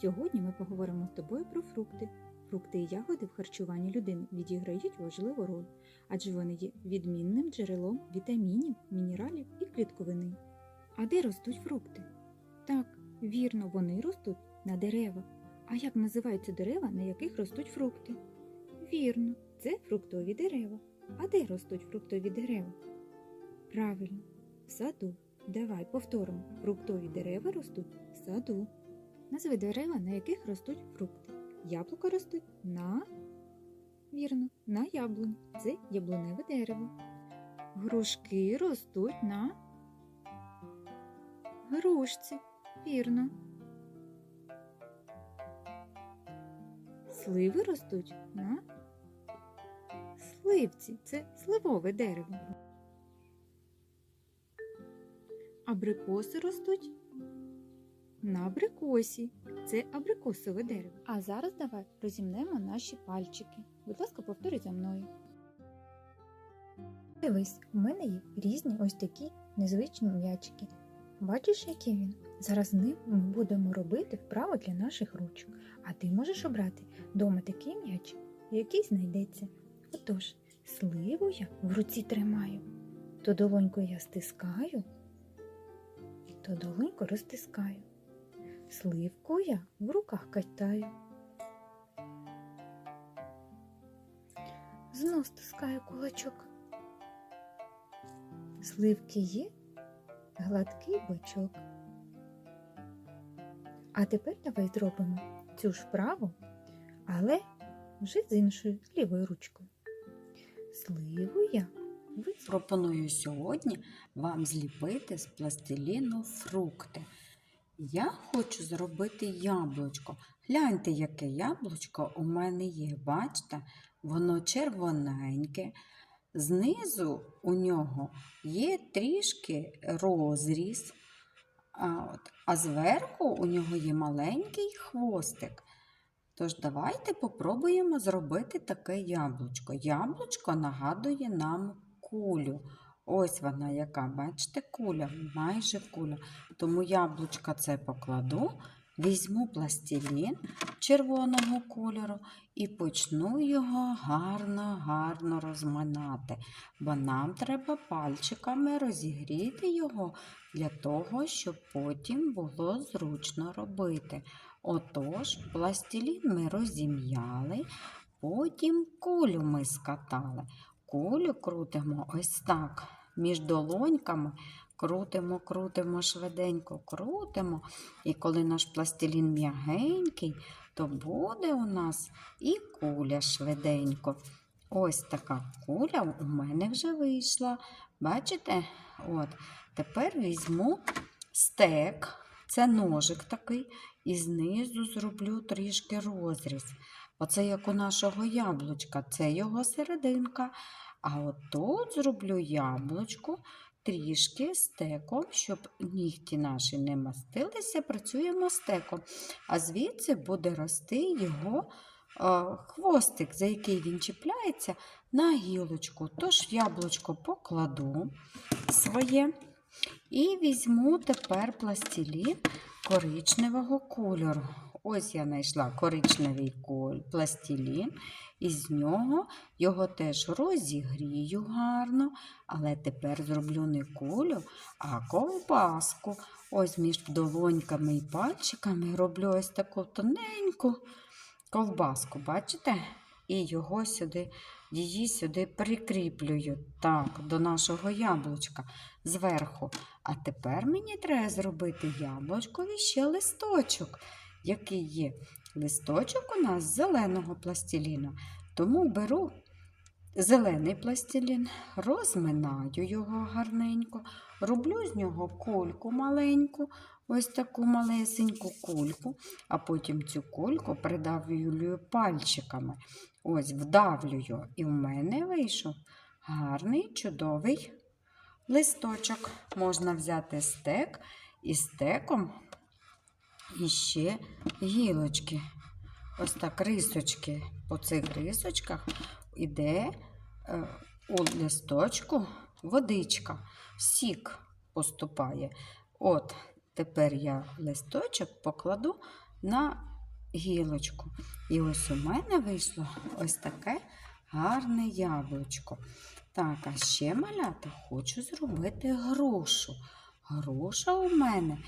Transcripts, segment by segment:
Сьогодні ми поговоримо з тобою про фрукти. Фрукти і ягоди в харчуванні людини відіграють важливу роль, адже вони є відмінним джерелом вітамінів, мінералів і клітковини. А де ростуть фрукти? Так, вірно, вони ростуть на деревах. А як називаються дерева, на яких ростуть фрукти? Вірно, це фруктові дерева. А де ростуть фруктові дерева? Правильно, в саду. Давай повторимо. Фруктові дерева ростуть в саду. Назви дерева, на яких ростуть фрукти. Яблука ростуть на вірно, на яблунь. Це яблуневе дерево. Грушки ростуть на грушці. Вірно. Сливи ростуть на сливці. Це сливове дерево. Абрикоси ростуть на абрикосі. Це абрикосове дерево. А зараз давай розімнемо наші пальчики. Будь ласка, повторюй за мною. Дивись, у мене є різні ось такі незвичні м'ячики. Бачиш, який він? Зараз з ним ми будемо робити вправо для наших ручок. А ти можеш обрати дома такий м'яч, який знайдеться. Отож, сливу я в руці тримаю, то долоньку я стискаю, то долоньку розтискаю. Сливку я в руках катаю. Знов стискаю кулачок. Сливки є гладкий бочок. А тепер давай зробимо цю ж вправу, але вже з іншою лівою ручкою. Сливу я вис- Пропоную сьогодні вам зліпити з пластиліну фрукти. Я хочу зробити яблучко. Гляньте, яке яблучко у мене є. Бачите, воно червоненьке. Знизу у нього є трішки розріз, а, от, а зверху у нього є маленький хвостик. Тож давайте попробуємо зробити таке яблучко. Яблучко нагадує нам кулю. Ось вона яка, бачите, куля, майже куля. Тому яблучка це покладу, візьму пластилін червоного кольору і почну його гарно-гарно розминати. Бо нам треба пальчиками розігріти його для того, щоб потім було зручно робити. Отож, пластилін ми розім'яли, потім кулю ми скатали. Кулю крутимо ось так між долоньками. Крутимо, крутимо швиденько, крутимо. І коли наш пластилін м'ягенький, то буде у нас і куля швиденько. Ось така куля у мене вже вийшла. Бачите? От. Тепер візьму стек, це ножик такий, і знизу зроблю трішки розріз. Оце як у нашого яблучка, це його серединка. А от тут зроблю яблучко трішки стеком, щоб нігті наші не мастилися, працюємо стеком. А звідси буде рости його е, хвостик, за який він чіпляється на гілочку. Тож яблучко покладу своє. І візьму тепер пластилін коричневого кольору. Ось я знайшла коричневий пластилін, і з нього його теж розігрію гарно, але тепер зроблю не кулю, а ковбаску. Ось між долоньками і пальчиками роблю ось таку тоненьку ковбаску, бачите? І його сюди, її сюди прикріплюю так, до нашого яблучка зверху. А тепер мені треба зробити яблучкові ще листочок, який є. Листочок у нас зеленого пластиліну. Тому беру зелений пластилін, розминаю його гарненько, роблю з нього кульку маленьку, ось таку малесеньку кульку, а потім цю кульку придавлюю пальчиками. Ось вдавлюю. І в мене вийшов гарний чудовий листочок. Можна взяти стек і стеком і ще гілочки. Ось так рисочки. По цих рисочках іде е, у листочку водичка, сік поступає. От, тепер я листочок покладу на гілочку. І ось у мене вийшло ось таке гарне яблучко. Так, а ще малята хочу зробити грушу. Груша у мене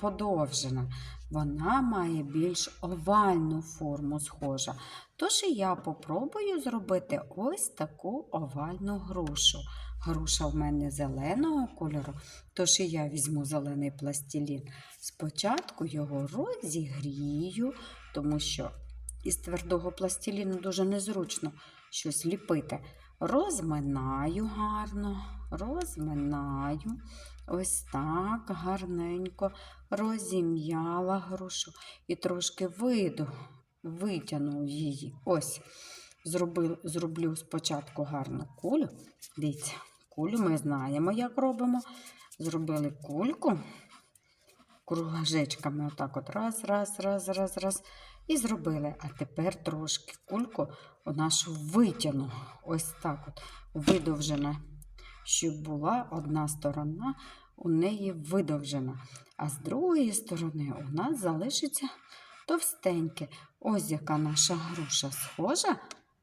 подовжена. Вона має більш овальну форму схожа. Тож я попробую зробити ось таку овальну грушу. Груша в мене зеленого кольору, тож і я візьму зелений пластилін. Спочатку його розігрію, тому що із твердого пластиліну дуже незручно щось ліпити. Розминаю гарно, розминаю. Ось так гарненько розім'яла грушу і трошки виду, витягну її. Ось, зробив, зроблю спочатку гарну кулю. Дивіться, кулю ми знаємо, як робимо. Зробили кульку кругажечками, отак от раз, раз, раз, раз, раз. І зробили. А тепер трошки кульку нашу витягну. Ось так от видовжена, щоб була одна сторона у неї видовжена. А з другої сторони у нас залишиться товстеньке. Ось яка наша груша схожа.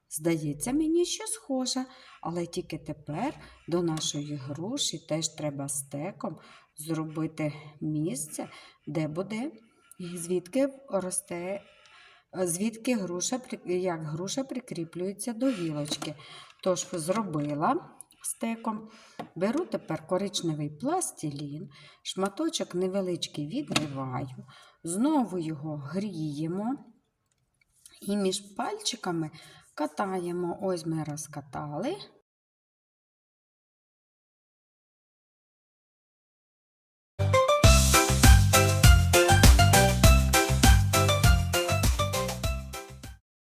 Здається мені, що схожа, але тільки тепер до нашої груші теж треба стеком зробити місце, де буде звідки росте, звідки груша, як груша прикріплюється до гілочки. Тож зробила стеком. Беру тепер коричневий пластилін, шматочок невеличкий відриваю, знову його гріємо і між пальчиками катаємо. Ось ми розкатали.